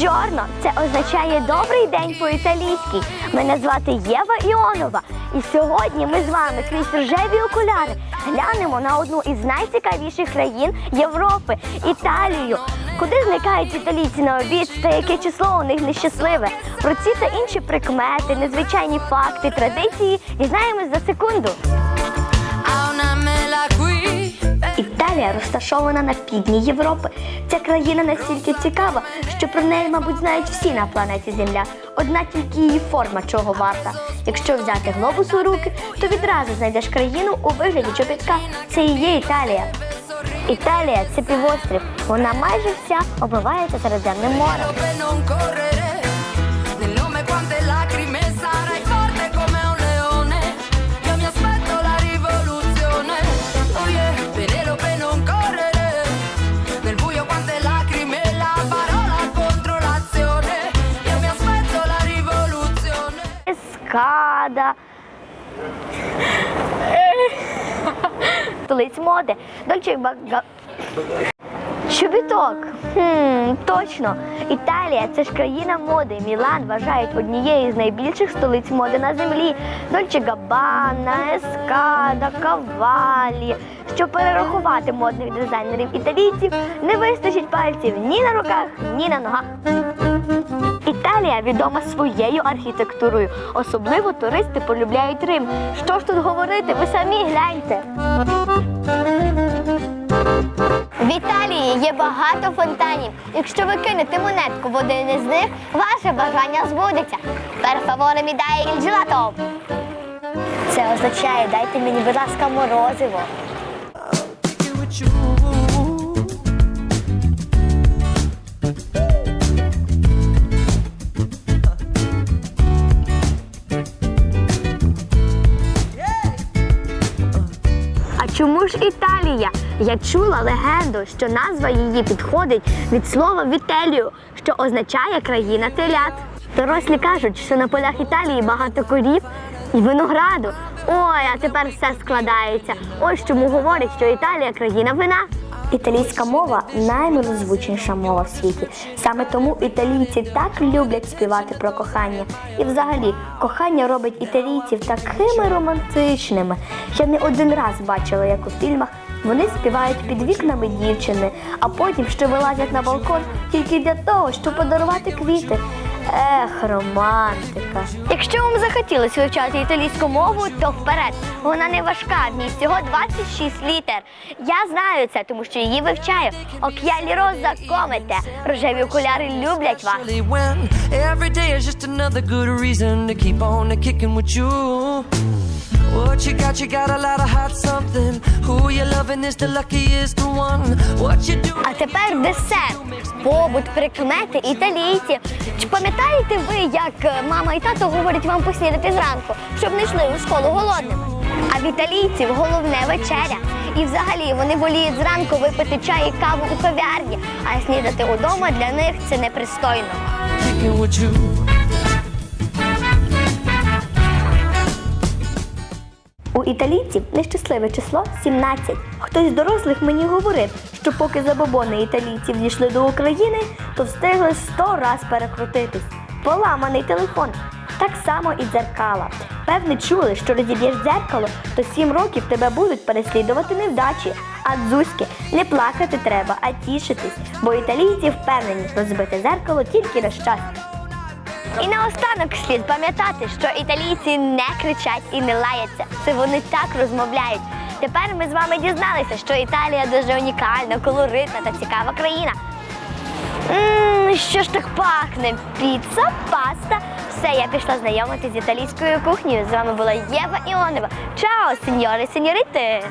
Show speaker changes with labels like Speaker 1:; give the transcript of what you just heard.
Speaker 1: Бонджорно це означає добрий день по-італійськи. Мене звати Єва Іонова. І сьогодні ми з вами крізь рожеві окуляри глянемо на одну із найцікавіших країн Європи Італію. Куди зникають італійці на обід та яке число у них нещасливе? Про ці та інші прикмети, незвичайні факти, традиції дізнаємось за секунду. Розташована на півдні Європи. Ця країна настільки цікава, що про неї, мабуть, знають всі на планеті Земля. Одна тільки її форма чого варта. Якщо взяти глобус у руки, то відразу знайдеш країну у вигляді чобітка. Це і є Італія. Італія це півострів. Вона майже вся обливається Середземним морем. Ескада. Столиць моди. Дольче Бага... Чобіток. Хм, точно. Італія це ж країна моди. Мілан вважають однією з найбільших столиць моди на землі. Дольче Габбана, Ескада, Кавалі. Щоб перерахувати модних дизайнерів італійців, не вистачить пальців ні на руках, ні на ногах. Італія відома своєю архітектурою. Особливо туристи полюбляють Рим. Що ж тут говорити? Ви самі гляньте. В Італії є багато фонтанів. Якщо ви кинете монетку в один із них, ваше бажання збудеться. Per favore mi dai il gelato. Це означає дайте мені, будь ласка, морозиво. Чому ж Італія? Я чула легенду, що назва її підходить від слова вітелію, що означає країна телят. Дорослі кажуть, що на полях Італії багато корів і винограду. Ой, а тепер все складається. Ось чому говорять, що Італія країна вина. Італійська мова наймилозвучніша мова в світі. Саме тому італійці так люблять співати про кохання. І взагалі, кохання робить італійців такими романтичними. Я не один раз бачила, як у фільмах вони співають під вікнами дівчини, а потім ще вилазять на балкон тільки для того, щоб подарувати квіти. Ех, романтика. Якщо вам захотілося вивчати італійську мову, то вперед. Вона не важка, в ній всього 26 літер. Я знаю це, тому що її вивчаю. Ок'ялі роза комете. Рожеві окуляри люблять вас.
Speaker 2: Every day is just another good reason to keep on kicking with you. What you got, you got a lot of hot something. Who you loving is the luckiest one. What you do?
Speaker 1: А тепер десерт. Побут, прикмети італійців. Чи пам'ятаєте ви, як е, мама і тато говорять вам поснідати зранку, щоб не йшли у школу голодними? А в італійців головне вечеря. І взагалі вони воліють зранку випити чай і каву у кав'ярні, а снідати удома для них це непристойно. У італійців нещасливе число 17. Хтось з дорослих мені говорив, що поки забобони італійців дійшли до України, то встигли сто раз перекрутитись. Поламаний телефон. Так само і дзеркала. Певне, чули, що розіб'єш дзеркало, то сім років тебе будуть переслідувати невдачі. А дзузьки, не плакати треба, а тішитись, бо італійці впевнені розбити зеркало тільки на щастя. І наостанок слід пам'ятати, що італійці не кричать і не лаяться. Це вони так розмовляють. Тепер ми з вами дізналися, що Італія дуже унікальна, колоритна та цікава країна. Ммм, що ж так пахне? Піца, паста. Все, я пішла знайомитись з італійською кухнею. З вами була Єва Іонова. Чао, сеньори, сеньорити!